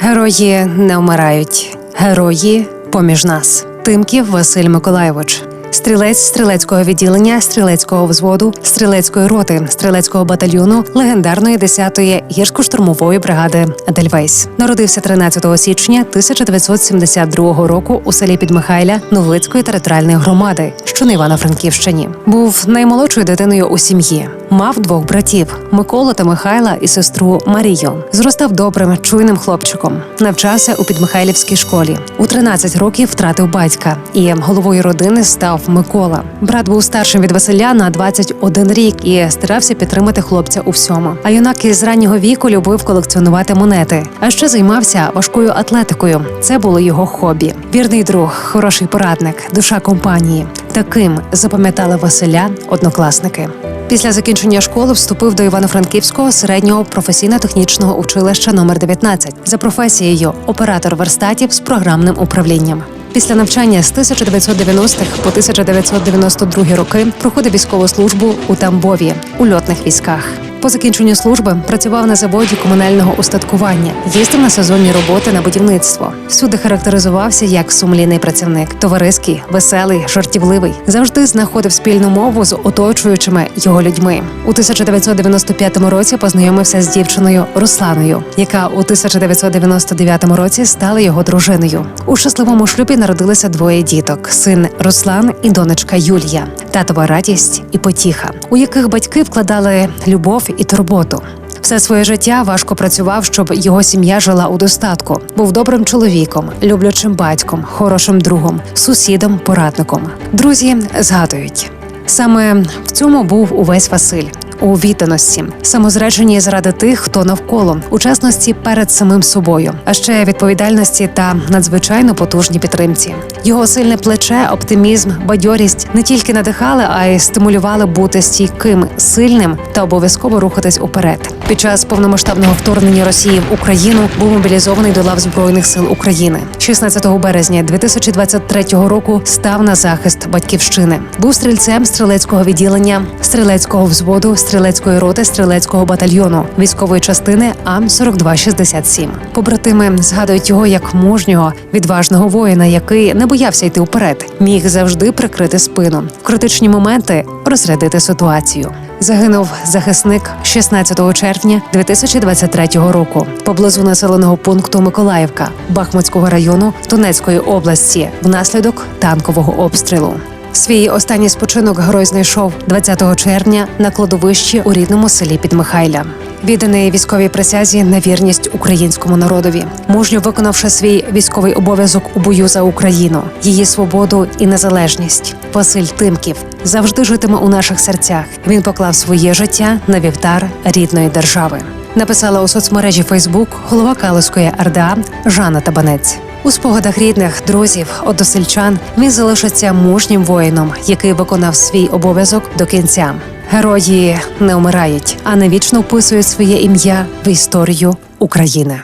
Герої не вмирають. Герої поміж нас. Тимків Василь Миколайович. Стрілець стрілецького відділення, стрілецького взводу, стрілецької роти, стрілецького батальйону, легендарної 10-ї гірсько-штурмової бригади Дельвейс. Народився 13 січня 1972 року у селі Підмихайля Новлицької територіальної громади, що на Івано-Франківщині. Був наймолодшою дитиною у сім'ї. Мав двох братів Миколу та Михайла і сестру Марію. Зростав добрим, чуйним хлопчиком. Навчався у підмихайлівській школі. У 13 років втратив батька, і головою родини став Микола. Брат був старшим від Василя на 21 рік і старався підтримати хлопця у всьому. А юнак із раннього віку любив колекціонувати монети, а ще займався важкою атлетикою. Це було його хобі. Вірний друг, хороший порадник, душа компанії. Таким запам'ятали Василя однокласники. Після закінчення школи вступив до Івано-Франківського середнього професійно-технічного училища номер 19 за професією оператор верстатів з програмним управлінням. Після навчання з 1990-х по 1992 роки проходив військову службу у Тамбові у льотних військах. По закінченню служби працював на заводі комунального устаткування, їздив на сезонні роботи на будівництво. Всюди характеризувався як сумлінний працівник, товариський, веселий, жартівливий. Завжди знаходив спільну мову з оточуючими його людьми. У 1995 році познайомився з дівчиною Русланою, яка у 1999 році стала його дружиною. У щасливому шлюбі народилися двоє діток: син Руслан і донечка Юлія, татова радість і потіха, у яких батьки вкладали любов і турботу. Все своє життя важко працював, щоб його сім'я жила у достатку. Був добрим чоловіком, люблячим батьком, хорошим другом, сусідом, порадником. Друзі згадують саме в цьому був увесь Василь. У відданості, самозреченні заради тих, хто навколо, у чесності перед самим собою, а ще відповідальності та надзвичайно потужній підтримці. Його сильне плече, оптимізм, бадьорість не тільки надихали, а й стимулювали бути стійким, сильним та обов'язково рухатись уперед. Під час повномасштабного вторгнення Росії в Україну був мобілізований до лав збройних сил України. 16 березня 2023 року став на захист батьківщини. Був стрільцем стрілецького відділення, стрілецького взводу, стрілецької роти, стрілецького батальйону, військової частини АМ 4267 Побратими згадують його як мужнього, відважного воїна, який не боявся йти вперед, міг завжди прикрити спину в критичні моменти розрядити ситуацію. Загинув захисник 16 червня 2023 року поблизу населеного пункту Миколаївка Бахмутського району Донецької області внаслідок танкового обстрілу. Свій останній спочинок герой знайшов 20 червня на кладовищі у рідному селі Підмихайля. Відданий військовій присязі на вірність українському народові, мужньо виконавши свій військовий обов'язок у бою за Україну, її свободу і незалежність. Василь Тимків завжди житиме у наших серцях. Він поклав своє життя на вівтар рідної держави. Написала у соцмережі Фейсбук голова Калузької РДА Жанна Табанець. У спогадах рідних, друзів, односельчан він залишиться мужнім воїном, який виконав свій обов'язок до кінця. Герої не вмирають, а навічно вписують своє ім'я в історію України.